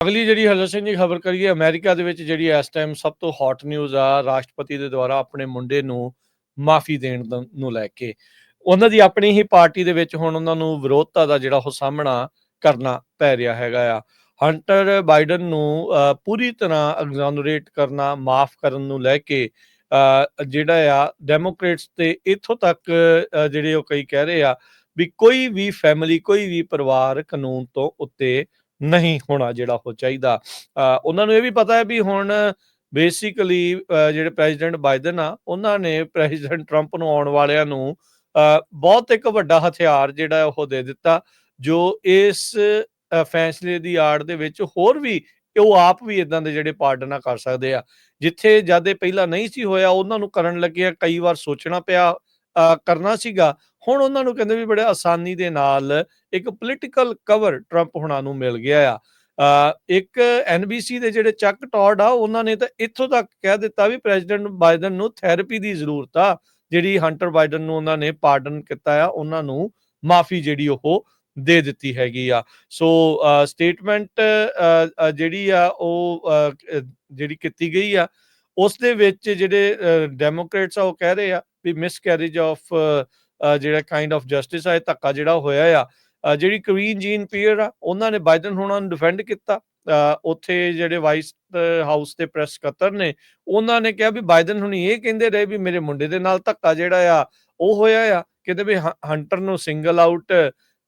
ਅਗਲੀ ਜਿਹੜੀ ਹਰਜੋਤ ਸਿੰਘ ਦੀ ਖਬਰ ਕਰੀਏ, ਅਮਰੀਕਾ ਦੇ ਵਿੱਚ ਜਿਹੜੀ ਇਸ ਟਾਈਮ ਸਭ ਤੋਂ ਹੌਟ ਨਿਊਜ਼ ਆ, ਰਾਸ਼ਟਰਪਤੀ ਦੇ ਦੁਆਰਾ ਆਪਣੇ ਮੁੰਡੇ ਨੂੰ ਮਾਫੀ ਦੇਣ ਨੂੰ ਲੈ ਕੇ। ਉਹਨਾਂ ਦੀ ਆਪਣੀ ਹੀ ਪਾਰਟੀ ਦੇ ਵਿੱਚ ਹੁਣ ਉਹਨਾਂ ਨੂੰ ਵਿਰੋਧਤਾ ਦਾ ਜਿਹੜਾ ਉਹ ਸਾਹਮਣਾ ਕਰਨਾ ਪੈ ਰਿਹਾ ਹੈਗਾ ਆ। ਹੰਟਰ ਬਾਈਡਨ ਨੂੰ ਪੂਰੀ ਤਰ੍ਹਾਂ ਐਗਜ਼ੋਨਰੇਟ ਕਰਨਾ, ਮਾਫ ਕਰਨ ਨੂੰ ਲੈ ਕੇ ਜਿਹੜਾ ਆ ਡੈਮੋਕ੍ਰੇਟਸ ਤੇ ਇੱਥੋਂ ਤੱਕ ਜਿਹੜੇ ਉਹ ਕਈ ਕਹਿ ਰਹੇ ਆ ਵੀ ਕੋਈ ਵੀ ਫੈਮਿਲੀ ਕੋਈ ਵੀ ਪਰਿਵਾਰ ਕਾਨੂੰਨ ਤੋਂ ਉੱਤੇ ਨਹੀਂ ਹੋਣਾ ਜਿਹੜਾ ਉਹ ਚਾਹੀਦਾ। ਉਹਨਾਂ ਨੂੰ ਇਹ ਵੀ ਪਤਾ ਹੈ ਵੀ ਹੁਣ ਬੇਸਿਕਲੀ ਜਿਹੜੇ ਪ੍ਰੈਜ਼ੀਡੈਂਟ ਬਾਈਡਨ ਆ ਉਹਨਾਂ ਨੇ ਪ੍ਰੈਜ਼ੀਡੈਂਟ ਟਰੰਪ ਨੂੰ ਆਉਣ ਵਾਲਿਆਂ ਨੂੰ ਅ, ਬਹੁਤ ਇੱਕ ਵੱਡਾ ਹਥਿਆਰ ਜਿਹੜਾ ਉਹ ਦੇ ਦਿੱਤਾ ਜੋ ਇਸ ਫੈਸਲੇ ਦੀ ਆੜ ਦੇ ਵਿੱਚ ਹੋਰ ਵੀ ਉਹ ਆਪ ਵੀ ਇਦਾਂ ਦੇ ਜਿਹੜੇ ਪਾਰਡਨਾ ਕਰ ਸਕਦੇ ਆ। ਜਿੱਥੇ ਜਦ ਇਹ ਪਹਿਲਾਂ ਨਹੀਂ ਸੀ ਹੋਇਆ ਉਹਨਾਂ ਨੂੰ ਕਰਨ ਲੱਗਿਆ ਕਈ ਵਾਰ ਸੋਚਣਾ ਪਿਆ ਕਰਨਾ ਸੀਗਾ। ਹੁਣ ਉਹਨਾਂ ਨੂੰ ਕਹਿੰਦੇ ਵੀ ਬੜੇ ਆਸਾਨੀ ਦੇ ਨਾਲ ਇੱਕ ਪੋਲੀਟੀਕਲ ਕਵਰ ਟਰੰਪ ਹੁਣਾਂ ਨੂੰ ਮਿਲ ਗਿਆ ਆ। ਅ, ਇੱਕ ਐਨਬੀਸੀ ਦੇ ਜਿਹੜੇ ਚੱਕ ਟੌਡ ਆ ਉਹਨਾਂ ਨੇ ਤਾਂ ਇੱਥੋਂ ਤੱਕ ਕਹਿ ਦਿੱਤਾ ਵੀ ਪ੍ਰੈਜ਼ੀਡੈਂਟ ਬਾਈਡਨ ਨੂੰ ਥੈਰੇਪੀ ਦੀ ਜ਼ਰੂਰਤ ਆ। ਜਿਹੜੀ ਹੰਟਰ ਬਾਈਡਨ ਨੂੰ ਉਹਨਾਂ ਨੇ ਪਾਰਡਨ ਕੀਤਾ ਆ ਉਹਨਾਂ ਨੂੰ ਮਾਫੀ ਜਿਹੜੀ ਉਹ ਦੇ ਦਿੱਤੀ ਹੈਗੀ ਆ। ਸੋ ਸਟੇਟਮੈਂਟ ਜਿਹੜੀ ਆ ਉਹ ਜਿਹੜੀ ਕੀਤੀ ਗਈ ਆ ਉਸ ਦੇ ਵਿੱਚ ਜਿਹੜੇ ਡੈਮੋਕ੍ਰੇਟਸ ਆ ਉਹ ਕਹਿ ਰਹੇ ਆ ਵੀ ਮਿਸਕੈਰੇਜ ਆਫ ਜਿਹੜਾ ਕਾਈਂਡ ਆਫ ਜਸਟਿਸ ਆ, ਇਹ ਧੱਕਾ ਜਿਹੜਾ ਹੋਇਆ ਆ ਜਿਹੜੀ ਕਵੀਨ ਜੀਨ ਪੀਅਰ ਆ, ਉਹਨਾਂ ਨੇ ਬਾਈਡਨ ਹੋਣਾ ਨੂੰ ਡਿਫੈਂਡ ਕੀਤਾ ਉੱਥੇ ਜਿਹੜੇ ਵਾਈਸ ਹਾਊਸ ਦੇ ਪ੍ਰੈਸ ਸਕੱਤਰ ਨੇ, ਉਹਨਾਂ ਨੇ ਕਿਹਾ ਵੀ ਬਾਈਡਨ ਹੁਣੀ ਇਹ ਕਹਿੰਦੇ ਰਹੇ ਵੀ ਮੇਰੇ ਮੁੰਡੇ ਦੇ ਨਾਲ ਧੱਕਾ ਜਿਹੜਾ ਆ, ਉਹ ਹੋਇਆ ਆ, ਕਹਿੰਦੇ ਵੀ ਹੰਟਰ ਨੂੰ ਸਿੰਗਲ ਆਊਟ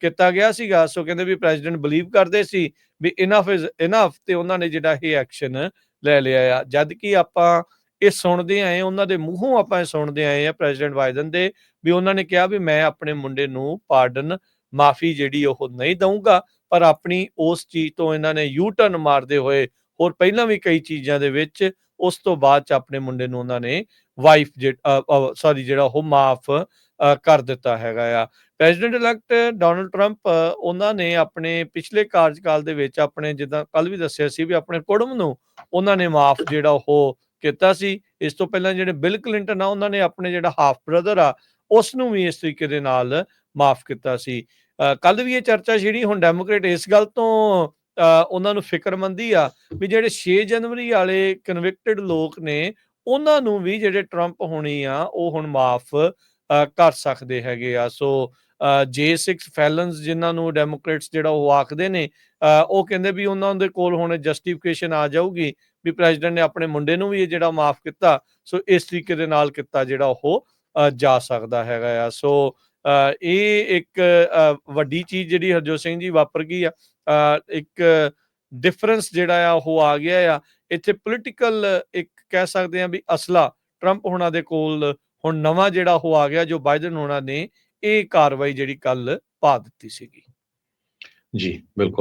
ਕੀਤਾ ਗਿਆ ਸੀਗਾ, ਸੋ ਕਹਿੰਦੇ ਵੀ ਪ੍ਰੈਜ਼ੀਡੈਂਟ ਬਲੀਵ ਕਰਦੇ ਸੀ ਵੀ ਇਨਫ ਇਜ਼ ਇਨਫ ਤੇ ਉਹਨਾਂ ਨੇ ਜਿਹੜਾ ਇਹ ਐਕਸ਼ਨ ਲੈ ਲਿਆ ਆ, ਜਦ ਕਿ ਆਪਾਂ ਇਹ ਸੁਣਦੇ ਆਏ, ਉਹਨਾਂ ਦੇ ਮੂੰਹੋਂ ਆਪਾਂ ਇਹ ਸੁਣਦੇ ਆਏ ਆ ਪ੍ਰੈਜ਼ੀਡੈਂਟ ਬਾਈਡਨ ਦੇ ਵੀ ਉਹਨਾਂ ਨੇ ਕਿਹਾ ਵੀ ਮੈਂ ਆਪਣੇ ਮੁੰਡੇ ਨੂੰ ਪਾਰਡਨ ਮਾਫੀ ਜਿਹੜੀ ਉਹ ਨਹੀਂ ਦਊਂਗਾ, ਪਰ ਆਪਣੀ ਉਸ ਚੀਜ਼ ਤੋਂ ਇਹਨਾਂ ਨੇ ਯੂ ਟਰਨ ਮਾਰਦੇ ਹੋਏ ਹੋਰ ਪਹਿਲਾਂ ਵੀ ਕਈ ਚੀਜ਼ਾਂ ਦੇ ਵਿੱਚ ਉਸ ਤੋਂ ਬਾਅਦ ਚ ਆਪਣੇ ਮੁੰਡੇ ਨੂੰ ਉਹਨਾਂ ਨੇ ਵਾਈਫ ਸੌਰੀ ਜਿਹੜਾ ਉਹ ਮਾਫ ਕਰ ਦਿੱਤਾ ਹੈਗਾ ਆ। ਪ੍ਰੈਜ਼ੀਡੈਂਟ ਇਲੈਕਟ ਡੋਨਲਡ ਟਰੰਪ ਉਹਨਾਂ ਨੇ ਆਪਣੇ ਪਿਛਲੇ ਕਾਰਜਕਾਲ ਦੇ ਵਿੱਚ ਆਪਣੇ ਜਿੱਦਾਂ ਕੱਲ ਵੀ ਦੱਸਿਆ ਸੀ ਵੀ ਆਪਣੇ ਕੁੜਮ ਨੂੰ ਉਹਨਾਂ ਨੇ ਮਾਫ ਜਿਹੜਾ ਉਹ ਕੀਤਾ ਸੀ। ਇਸ ਤੋਂ ਪਹਿਲਾਂ ਜਿਹੜੇ ਬਿਲ ਕਲਿੰਟਨ ਆ ਉਹਨਾਂ ਨੇ ਆਪਣੇ ਜਿਹੜਾ ਹਾਫ ਬ੍ਰਦਰ ਆ ਉਸ ਨੂੰ ਵੀ ਇਸ ਤਰੀਕੇ ਦੇ ਨਾਲ ਮਾਫ ਕੀਤਾ ਸੀ। ਕੱਲ ਵੀ ਇਹ ਚਰਚਾ ਛਿੜੀ ਹੁਣ ਡੈਮੋਕ੍ਰੇਟ ਇਸ ਗੱਲ ਤੋਂ ਅ, ਉਹਨਾਂ ਨੂੰ ਫਿਕਰਮੰਦੀ ਆ ਵੀ ਜਿਹੜੇ 6 ਜਨਵਰੀ ਵਾਲੇ ਕਨਵਿਕਟਡ ਲੋਕ ਨੇ ਉਹਨਾਂ ਨੂੰ ਵੀ ਜਿਹੜੇ ਟਰੰਪ ਹੋਣੀ ਆ ਉਹ ਹੁਣ ਮਾਫ ਕਰ ਸਕਦੇ ਹੈਗੇ ਆ। ਸੋ J6 ਫੈਲਨਸ ਜਿਨ੍ਹਾਂ ਨੂੰ ਡੈਮੋਕ੍ਰੇਟਸ ਜਿਹੜਾ ਉਹ ਆਖਦੇ ਨੇ ਉਹ ਕਹਿੰਦੇ ਵੀ ਉਹਨਾਂ ਦੇ ਕੋਲ ਹੁਣ ਜਸਟੀਫਿਕੇਸ਼ਨ ਆ ਜਾਊਗੀ ਵੀ ਪ੍ਰੈਜ਼ੀਡੈਂਟ ਨੇ ਆਪਣੇ ਮੁੰਡੇ ਨੂੰ ਵੀ ਇਹ ਜਿਹੜਾ ਮਾਫ ਕੀਤਾ ਸੋ ਇਸ ਤਰੀਕੇ ਦੇ ਨਾਲ ਕੀਤਾ ਜਿਹੜਾ ਉਹ ਜਾ ਸਕਦਾ ਹੈਗਾ ਆ। ਸੋ ਅ, ਇਹ ਇੱਕ ਵੱਡੀ ਚੀਜ਼ ਜਿਹੜੀ ਹਰਜੋਤ ਸਿੰਘ ਜੀ ਵਾਪਰ ਗਈ ਆ। ਇੱਕ ਡਿਫਰੈਂਸ ਜਿਹੜਾ ਆ ਉਹ ਆ ਗਿਆ ਆ। ਇੱਥੇ ਪੋਲੀਟੀਕਲ ਇੱਕ ਕਹਿ ਸਕਦੇ ਆ ਵੀ ਅਸਲਾ ਟਰੰਪ ਹੁਣਾਂ ਦੇ ਕੋਲ ਹੁਣ ਨਵਾਂ ਜਿਹੜਾ ਉਹ ਆ ਗਿਆ ਜੋ ਬਾਈਡਨ ਹੋਣਾ ਨੇ, ਇਹ ਕਾਰਵਾਈ ਜਿਹੜੀ ਕੱਲ ਪਾ ਦਿੱਤੀ ਸੀਗੀ। ਜੀ, ਬਿਲਕੁਲ।